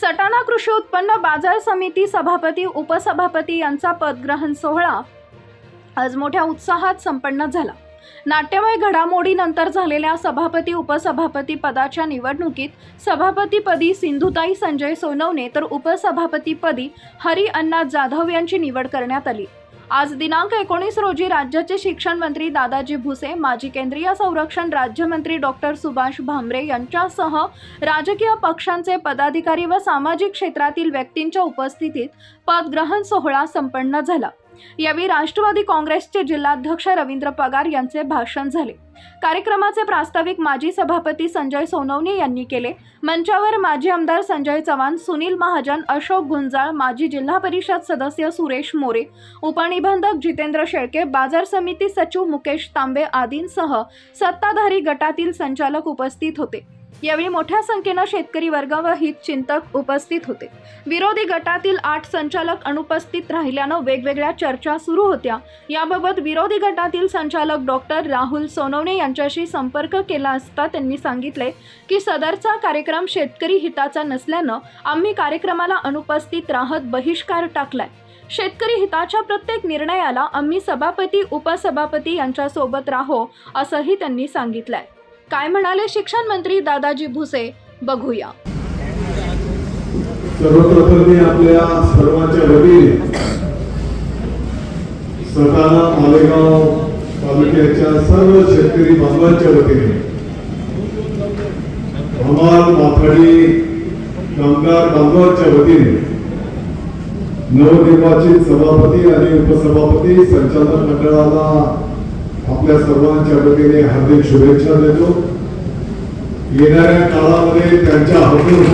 सटाणा कृषी उत्पन्न बाजार समिती सभापती उपसभापती यांचा पदग्रहण सोहळा आज मोठ्या उत्साहात संपन्न झाला. नाट्यमय घडामोडीनंतर झालेल्या सभापती उपसभापती पदाच्या निवडणुकीत सभापतीपदी सिंधुताई संजय सोनवणे तर उपसभापतीपदी हरी अण्णा जाधव यांची निवड करण्यात आली. आज दिनांक एकोणीस रोजी राज्याचे शिक्षण मंत्री दादाजी भुसे माजी केंद्रीय संरक्षण राज्यमंत्री डॉक्टर सुभाष भामरे यांच्यासह राजकीय पक्षांचे पदाधिकारी व सामाजिक क्षेत्रातील व्यक्तींच्या उपस्थितीत पदग्रहण सोहळा संपन्न झाला. यावेळी राष्ट्रवादी काँग्रेसचे जिल्हाध्यक्ष रवींद्र पगार यांचे भाषण झाले. कार्यक्रमाचे प्रास्ताविक माजी सभापती संजय सोनवणे यांनी केले. मंचावर माजी आमदार संजय चव्हाण सुनील महाजन अशोक गुंजाळ माजी जिल्हा परिषद सदस्य सुरेश मोरे उपनिबंधक जितेंद्र शेळके बाजार समिती सचिव मुकेश तांबे आदींसह सत्ताधारी गटातील संचालक उपस्थित होते. यावेळी मोठ्या संख्येनं शेतकरी वर्ग व हितचिंतक उपस्थित होते. विरोधी गटातील आठ संचालक अनुपस्थित राहिल्यानं वेगवेगळ्या चर्चा सुरू होत्या. याबाबत विरोधी गटातील संचालक डॉक्टर राहुल सोनवणे यांच्याशी संपर्क केला असता त्यांनी सांगितले की सदरचा कार्यक्रम शेतकरी हिताचा नसल्यानं आम्ही कार्यक्रमाला अनुपस्थित राहत बहिष्कार टाकलाय. शेतकरी हिताच्या प्रत्येक निर्णयाला आम्ही सभापती उपसभापती यांच्यासोबत राहो असंही त्यांनी सांगितलंय. काय म्हणाले शिक्षण मंत्री दादाजी भुसे? बघूया. सर्वप्रथम मी आपल्या सर्वांच्या वतीने सटाणा मालेगाव तालुक्याच्या सर्व शेतकरी बांधवांच्या वतीने हमाल माथाडी कामगार बांधवांच्या वतीने नवनिर्वाचित सभापती आणि उपसभापती संचालक मंडळाला आपल्या सर्वांच्या वतीने हार्दिक शुभेच्छा देतो. येणाऱ्या काळामध्ये त्यांच्या हातून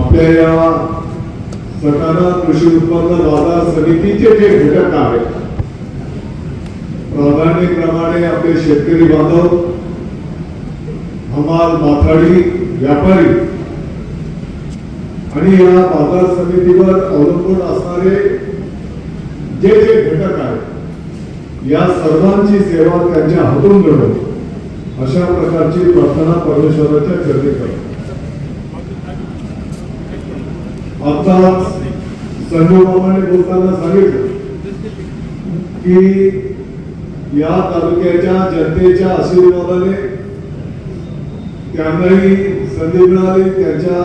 आपल्या या सटाणा कृषी उत्पन्न बाजार समितीचे जे घटक आहेत प्राधान्यक्रमाने आपले शेतकरी बांधव हमाल माथाडी व्यापारी आणि या बाजार समितीवर अवलंबून असणारे जे जे घटक आहेत या सर्वांची सेवा त्यांच्या हातून घडो अशा प्रकारची प्रार्थना परमेश्वराच्या चरणी करतो आता संजोबाबाने बोलताना सांगितलं की या तालुक्याच्या जनतेच्या आशीर्वादाने त्यांनाही संधी मिळाली त्यांच्या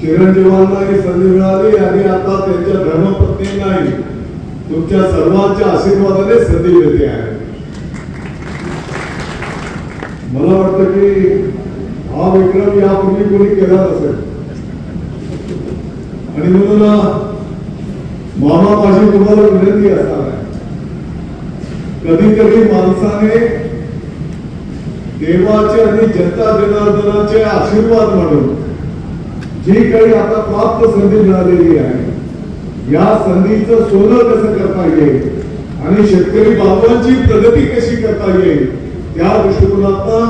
चिरंजीवांनाही संधी मिळाली आणि आता त्यांच्या धर्मपत्नींनाही तुमच्या सर्वांच्या आशीर्वादाने संधी मिळते आहे. मला वाटतं की हा विक्रम यापूर्वी कोणी केला नसेल. आणि म्हणून मामा माझी तुम्हाला विनंती असणार आहे. कधी कधी माणसाने देवाचे आणि जनता जनार्दनाचे आशीर्वाद म्हणून जी काही आता प्राप्त संधी मिळालेली आहे या संधीचं सोनं कसं करता येईल? आणि शेतकरी बाबांची प्रगती कशी करता येईल? त्या दृष्टिकोनातनं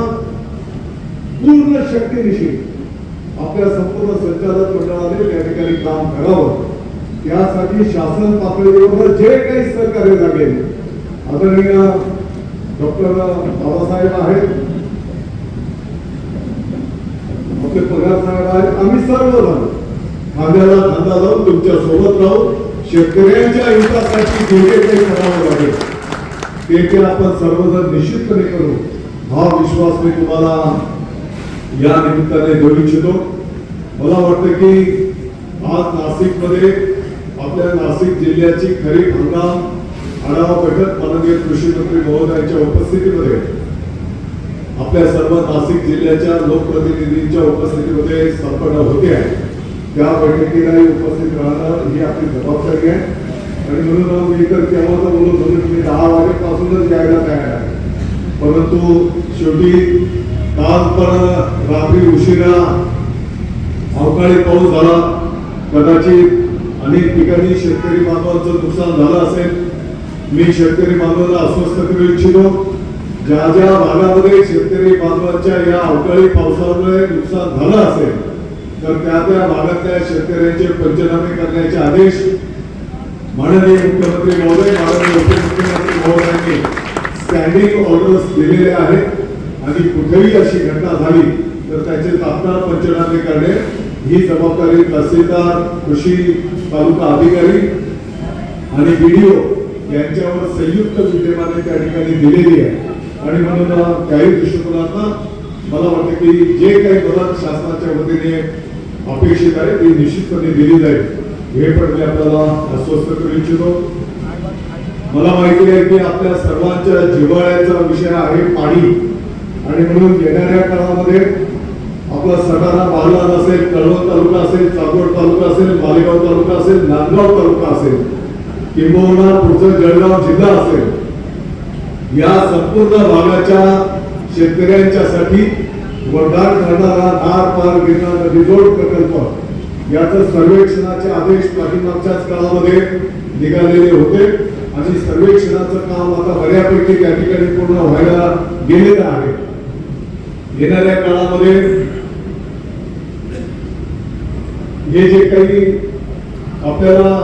पूर्ण शक्तीनिशी आपल्या संपूर्ण संचालक मंडळाने त्या ठिकाणी काम करावं. त्यासाठी शासन पातळीवर जे काही सहकार्य लागेल. आदरणीय डॉक्टर बाबासाहेब आहेत. आपले पगार साहेब आहेत. आम्ही सर्व झालो खांद्याला खांदा लावून तुमच्यासोबत राहून शेतकऱ्यांच्या हितासाठी जे जे काही करावं लागेल. ते ते आपण सर्वजण निश्चितपणे करू. हा विश्वास मी तुम्हाला या निमित्ताने देऊ इच्छितो. मला वाटतं की आज नाशिकमध्ये आपल्या नाशिक जिल्ह्याची खरीप हंगाम आढावा बैठक माननीय कृषी मंत्री महोदयांच्या उपस्थितीमध्ये. आपल्या सर्व नाशिक जिल्ह्याच्या लोकप्रतिनिधींच्या उपस्थितीमध्ये संपन्न होते आहे. त्या बैठकीलाही उपस्थित राहणं ही आपली जबाबदारी आहे. आणि म्हणून मी तर तेव्हा बोलत होतो की मी दहा वाजेपासूनच यायला तयार आहे. परंतु शेवटी काल रात्री उशिरा अवकाळी पाऊस झाला कदाचित अनेक ठिकाणी शेतकरी बांधवांचं नुकसान झालं असेल. मी शेतकरी बांधवांना अस्वस्थ करू इच्छितो. ज्या ज्या भागामध्ये शेतकरी बांधवांच्या या अवकाळी पावसामुळे नुकसान झालं असेल तर त्या त्या भागातल्या शेतकऱ्यांचे पंचनामे करण्याचे आदेश माननीय मुख्यमंत्री महोदय माननीय उपमुख्यमंत्री महोदयांनी स्टँडिंग ऑर्डर्स दिलेले आहेत. आणि कुठेही अशी घटना झाली तर त्याचे तात्काळ पंचनामे करणे ही जबाबदारी तहसीलदार कृषी तालुका अधिकारी आणि व्हिडिओ यांच्यावर संयुक्त विद्यमाने त्या ठिकाणी दिलेली आहे. आणि म्हणून त्याही दृष्टिकोनातून मला वाटतं की जे काही मदत शासनाच्या वतीने अपेक्षित आहे ती निश्चितपणे दिली जाईल हे पण मी आपल्याला अस्वस्थ करू इच्छितो. मला माहिती आहे की आपल्या सर्वांच्या जिव्हाळ्याचा विषय आहे पाणी. आणि म्हणून येणाऱ्या काळामध्ये आपला सटाणा बागलाण असेल कळवण तालुका असेल चाकवड तालुका असेल मालेगाव तालुका असेल नांदगाव तालुका असेल किंबहुना पुढचं जळगाव जिल्हा असेल या संपूर्ण भागाच्या शेतकऱ्यांच्यासाठी वरदान ठरणारा नार पार गिरणार नदीजोड प्रकल्प. याचं सर्वेक्षणाचे आदेश पाठीमागच्याच काळामध्ये निघालेले होते आणि सर्वेक्षणाचं काम आता बऱ्यापैकी त्या ठिकाणी पूर्ण व्हायला गेलेलं आहे. येणाऱ्या काळामध्ये हे जे काही आपल्याला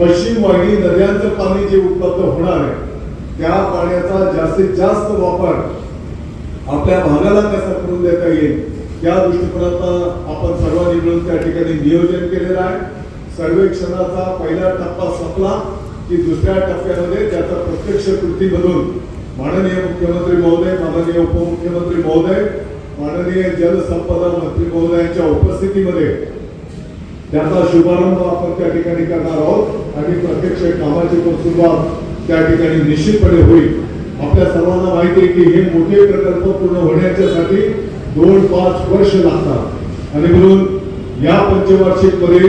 पश्चिम वाहिनी नद्यांचं पाणी जे उपलब्ध होणार आहे त्या पाण्याचा जास्तीत जास्त वापर आपल्या भागाला कसा करून देता येईल त्या दृष्टिकोनातून आपण सर्वांनी मिळून त्या ठिकाणी नियोजन केलेलं आहे. सर्वेक्षणाचा पहिला टप्पा संपला की दुसऱ्या टप्प्यामध्ये त्याचा प्रत्यक्ष कृतीमधून माननीय मुख्यमंत्री महोदय माननीय उपमुख्यमंत्री महोदय माननीय जलसंपदा मंत्री महोदयांच्या उपस्थितीमध्ये त्याचा शुभारंभ आपण त्या ठिकाणी करणार आहोत. आणि प्रत्यक्ष कामाची पण सुरुवात त्या ठिकाणी निश्चितपणे होईल. आपल्या सर्वांना माहिती आहे की हे मोठे प्रकल्प पूर्ण होण्याच्यासाठी दोन पाच वर्ष लागतात. आणि म्हणून या पंचवार्षिकमध्ये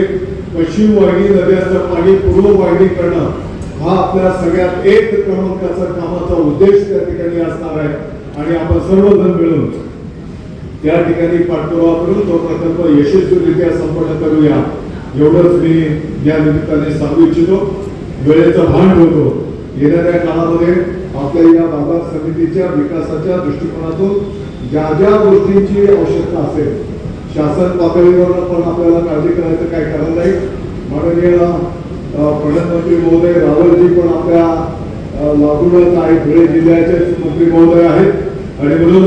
पश्चिम वाहिनी नद्याचं पाणी पूर्व वाहिनी करणं हा आपल्या सगळ्यात एक क्रमांकाचा कामाचा उद्देश त्या ठिकाणी असणार आहे. आणि आपण सर्वजण मिळून त्या ठिकाणी पाठपुरावा करून तो प्रकल्प यशस्वीरित्या संपन्न करूया. एवढंच मी या निमित्ताने सांगू इच्छितो. वेळेचं भान ठेवतो. येणाऱ्या काळामध्ये आपल्या या बाजार समितीच्या विकासाच्या दृष्टिकोनातून ज्या ज्या गोष्टींची आवश्यकता असेल शासन पातळीवर पण आपल्याला काळजी करायचं काय कारण नाही. माननीय प्रधानमंत्री महोदय रावलजी पण आपल्या लागूनच आहेत धुळे जिल्ह्याचे मंत्री महोदय आहेत. आणि म्हणून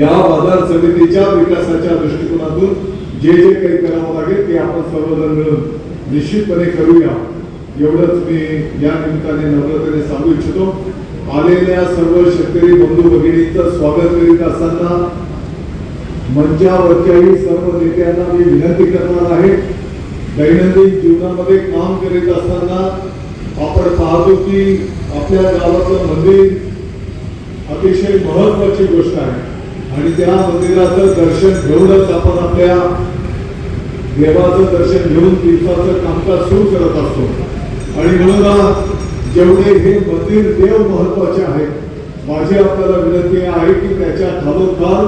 या बाजार समितीच्या विकासाच्या दृष्टिकोनातून जे जे काही करावं लागेल ते आपण सर्वजण मिळून निश्चितपणे करूया. एवढंच मी या निमित्ताने नम्रतेने सांगू इच्छितो. आलेल्या सर्व शेतकरी बंधू भगिनींचं स्वागत करीत असताना मंचावरच्याही सर्व नेत्यांना मी विनंती करणार आहे. दैनंदिन जीवनामध्ये काम करीत असताना आपण पाहतो की आपल्या गावातलं मंदिर अतिशय महत्वाची गोष्ट आहे. आणि त्या मंदिराचं दर्शन घेऊनच आपण आपल्या देवाचं दर्शन घेऊन दिवसाचं कामकाज सुरू करत असतो. आणि म्हणून जेवढे हे मंदिर देव महत्त्वाचे आहेत माझी आपल्याला विनंती आहे की त्याच्या खालोखाल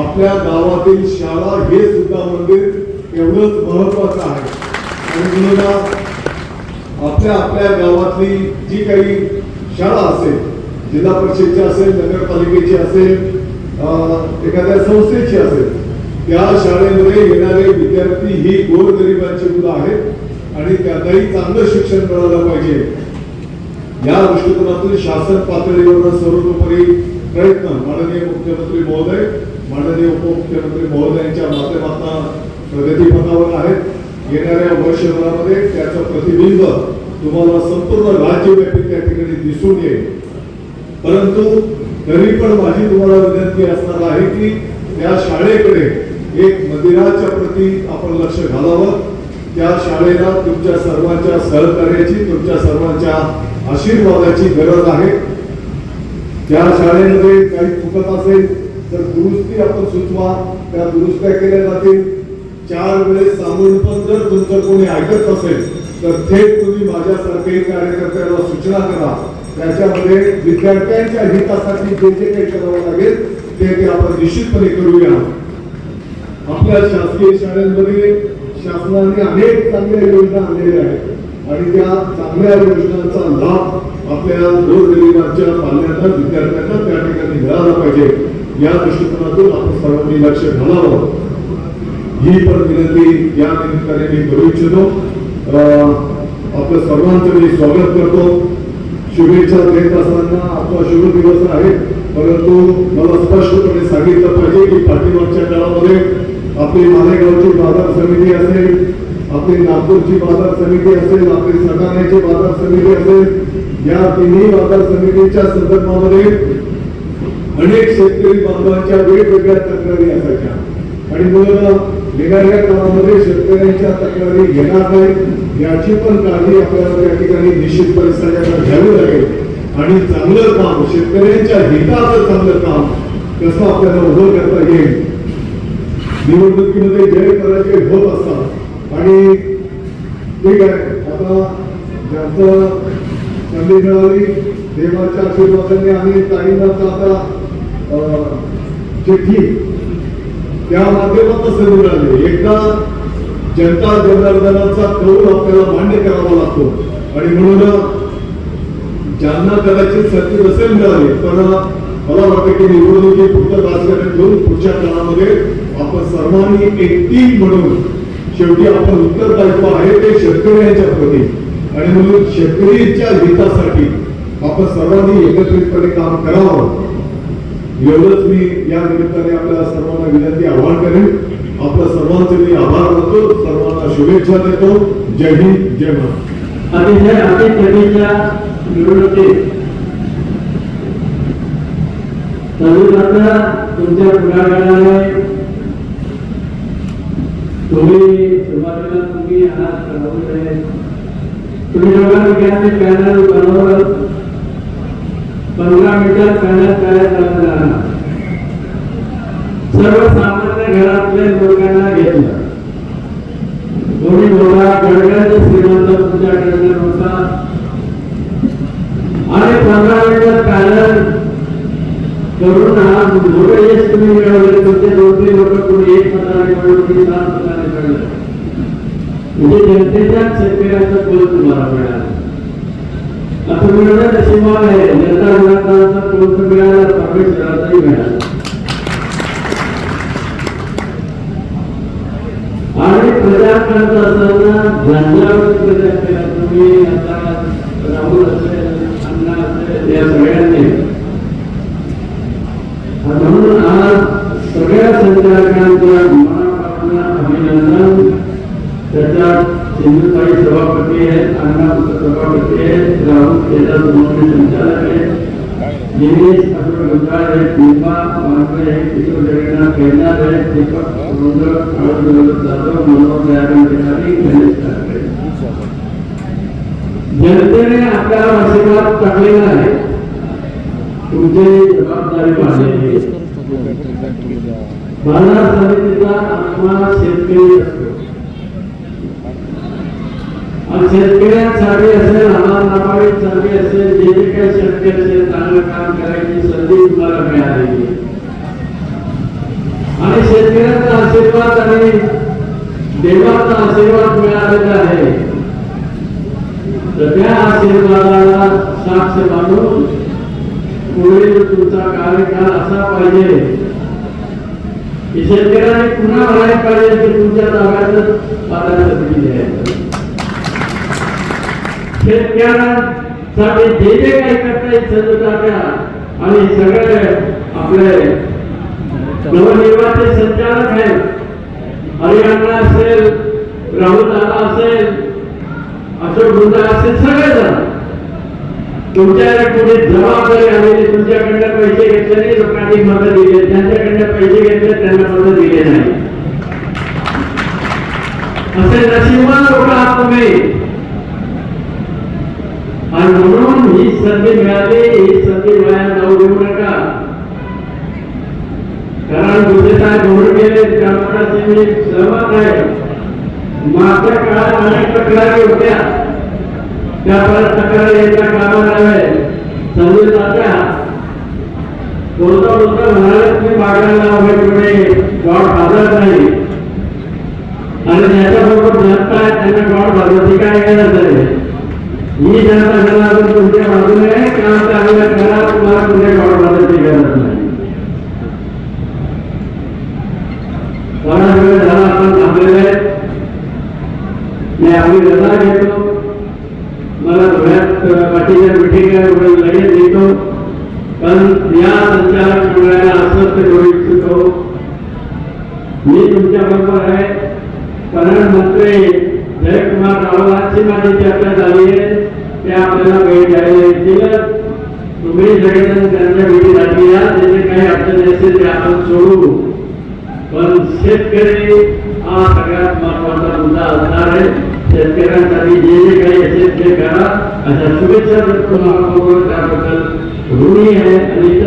आपल्या गावातील शाळा हे सुद्धा मंदिर एवढंच महत्वाचं आहे. आणि म्हणून आपल्या आपल्या गावातली जी काही शाळा असेल जिल्हा परिषदची असेल नगरपालिकेची असेल एखाद्या संस्थेची असेल त्या शाळेमध्ये येणारे विद्यार्थी ही गोरगरिबांची मुलं आहेत. आणि त्यांनाही चांगलं शिक्षण मिळालं पाहिजे. या दृष्टिकोनातून शासन पातळीवर सर्वतोपरी प्रयत्न माननीय मुख्यमंत्री महोदय माननीय उपमुख्यमंत्री महोदयांच्या माध्यमातून प्रगतीपथावर आहेत. येणाऱ्या वर्षभरामध्ये त्याचं प्रतिबिंब तुम्हाला संपूर्ण राज्यव्यापी त्या ठिकाणी दिसून येईल. परंतु तरी पण माझी तुम्हाला विनंती असणार आहे की त्या शाळेकडे एक मंदिराच्या प्रती आपण लक्ष घालावं. त्या शाळेला तुमच्या सर्वांच्या सहकार्याची तुमच्या सर्वांच्या आशीर्वादाची गरज आहे. त्या शाळेमध्ये काही चुकत असेल तर दुरुस्ती आपण सुचवा. त्या दुरुस्त्या केल्या जातील. चार वेळेस सांगून पण जर तुमचं कोणी ऐकत असेल तर थेट तुम्ही माझ्यासारखे कार्यकर्त्याला सूचना करा. त्याच्यामध्ये विद्यार्थ्यांच्या हितासाठी जे जे काही करावं लागेल ते ते आपण निश्चितपणे करूया. आपल्या शासकीय शाळांमध्ये शासनाने अनेक चांगल्या योजना आणलेल्या आहेत. आणि त्या चांगल्या योजनांचा लाभ आपल्या गोरगरिबांच्या पाल्यांना विद्यार्थ्यांना त्या ठिकाणी मिळाला पाहिजे. या दृष्टिकोनातून आपण सर्वांनी लक्ष घालावं. ही पण विनंती या निमित्ताने मी करू इच्छितो. आपलं सर्वांचं मी स्वागत करतो. शुभेच्छा देत असताना आपला शुभ दिवस आहे. परंतु मला स्पष्टपणे सांगितलं पाहिजे की पाठीमागच्या काळामध्ये आपली मालेगावची बाजार समिती असेल आपली नागपूरची बाजार समिती असेल आपली सटाण्याची बाजार समिती असेल या तिन्ही बाजार समितीच्या संदर्भामध्ये अनेक शेतकरी बांधवांच्या वेगवेगळ्या तक्रारी असायच्या. आणि म्हणून येणाऱ्या काळामध्ये शेतकऱ्यांच्या तक्रारी घेणार नाही याची पण काळजी आपल्याला त्या ठिकाणी निश्चित परिस्थितीला घ्यावी लागेल. आणि चांगलं काम शेतकऱ्यांच्या हिताचं चांगलं काम कसं आपल्याला उभं करता येईल निवडणुकीमध्ये जय पराजय होत असतात आणि ठीक आहे आता ज्यांचं संधी मिळाली देवाच्या आशीर्वादाने आणि ताईंनाच आता अं, चिठ्ठी त्या माध्यमातून संधी मिळाली. एकदा जनता जनार्दनाचा कौल आपल्याला मान्य करावा लागतो. आणि म्हणून ज्यांना कदाचित सत्य नसेल मिळाली पण मला वाटतं की निवडणुकी पुढचं राजकारण घेऊन पुढच्या काळामध्ये आपण सर्वांनी एक टीम म्हणून शेवटी आपण उत्तरदायित्व आहे ते शेतकऱ्यांच्या प्रती आणि म्हणून शेतकरीच्या हितासाठी आपण सर्वांनी एकत्रितपणे काम करावं. एवढंच मी या निमित्ताने आपल्या सर्वांना विनंती आवाहन करेन. आपल्या सर्वांचे मी आभार मानतो. सर्वांना शुभेच्छा देतो. जय हिंद जय महाराष्ट्र. अतिशय अतिशयच्या निवडणुकीत तरुणांना तुमच्या पुढाकाराने तुम्ही सुरुवातीला तुम्ही आहात तुम्ही गॅसचे पॅनल बनवलं. पंधरा पॅनल तयार सर्वसामान्य घरातल्या लोकांना घेतलं. कोणी गडगड श्रीमंत होता. आणि पंधरा मिनिटात पॅनल करून हा तुम्ही मिळवले तुमचे दोन लोक एक मताने मिळवलं कोणी सात मताने मिळवलं. म्हणजे जनतेच्या शेतकऱ्यांचा कोल तुम्हाला मिळाला. असं मिळवलं आहे. जनता कोल तर मिळाला परमेश्वराचाही मिळाला. आणि प्रचार करत असताना प्रचार केला तुम्ही आता राहुल असेल अण्णा असेल या सगळ्यांनी संचालकांच्या मनापासून अभिनंदन त्याच्यात सिंधुताई सभापती आहेत अण्णा सभापती आहेत राहुल केदार मोठे संचालक आहेत दिनेश अशोक गुंजाळ आहेत भीमा मानवे आहेत किशोर जगन्नाथ खेळणार आहेत दीपक सुंदर काळू जाधव मनोहर दयानंद अधिकारी गणेश ठाकरे जनतेने आपल्याला आशीर्वाद टाकलेला आहे. तुमची जबाबदारी पाहिजे. बाजार समितीचा आत्मा शेतकरी असतो. आणि शेतकऱ्यांसाठी असेल अनाथ चांगली असेल जे जे काही शक्य असेल चांगलं काम करायची संधी तुम्हाला मिळालेली आणि शेतकऱ्यांचा आशीर्वाद आणि देवाचा आशीर्वाद मिळालेला आहे. तर त्या आशीर्वादाला साक्ष मानून पुढे तुमचा कार्यकाल असा पाहिजे शेतकऱ्याने पुन्हा म्हणायला पाहिजे की तुमच्या ताब्यातच बाजारात दिली आहे शेतकऱ्यांसाठी जे जे काही करता येईल संघटाच्या आणि सगळे आपले नवनिर्वाचित संचालक आहेत. हरियाणा असेल राहुल दादा असेल अशोक गुंडा असेल सगळेजण. तुमच्याकडे जमा जबाबदारी आलेली तुमच्याकडनं पैसे घेतले लोकांनी मत दिले. त्यांच्याकडनं पैसे घेतले त्यांना मत दिले नाही. असे नशिबान लोक आहात तुम्ही. आणि म्हणून ही संधी मिळाली ही संधी वाया जाऊ देऊ नका. कारण दुसरे काय निवडून गेले त्यामुळे मी सहमत आहे. मागच्या काळात अनेक तक्रारी होत्या. त्या परत सकाळी येत्या कामाला नव्हे संधी तात्या बोलता बोलता म्हणाले तुम्ही उभे पुढे गॉड भाजत नाही. आणि ज्याच्याबरोबर जनता आहे त्यांना गॉड भाजत काय गरज आहे ही जनता जनार्दन तुमच्या बाजूने आहे काम चांगलं करा तुम्हाला तुमच्या गॉड भाजतची गरज नाही. बराच वेळ झाला आपण थांबलेले आहे मी आपली रजा घेतो या संचालक मंडळाला अस्वस्थ करू इच्छितो. मी तुमच्या बरोबर आहे. कारण मंत्री जयकुमार रावलांची माझी चर्चा झाली आहे. ते आपल्याला भेट द्यायला येतील. तुम्ही सगळेजण त्यांच्या भेटी भेटीसाठी या. त्याचे काही अडचणी असतील ते आपण सोडू. पण शेतकरी हा सगळ्यात महत्त्वाचा मुद्दा असणार आहे. शेतकऱ्यांसाठी जे जे काही असेल ते करा. अशा शुभेच्छा तुम्हाला. त्याबद्दल. ऋणी आहे आणि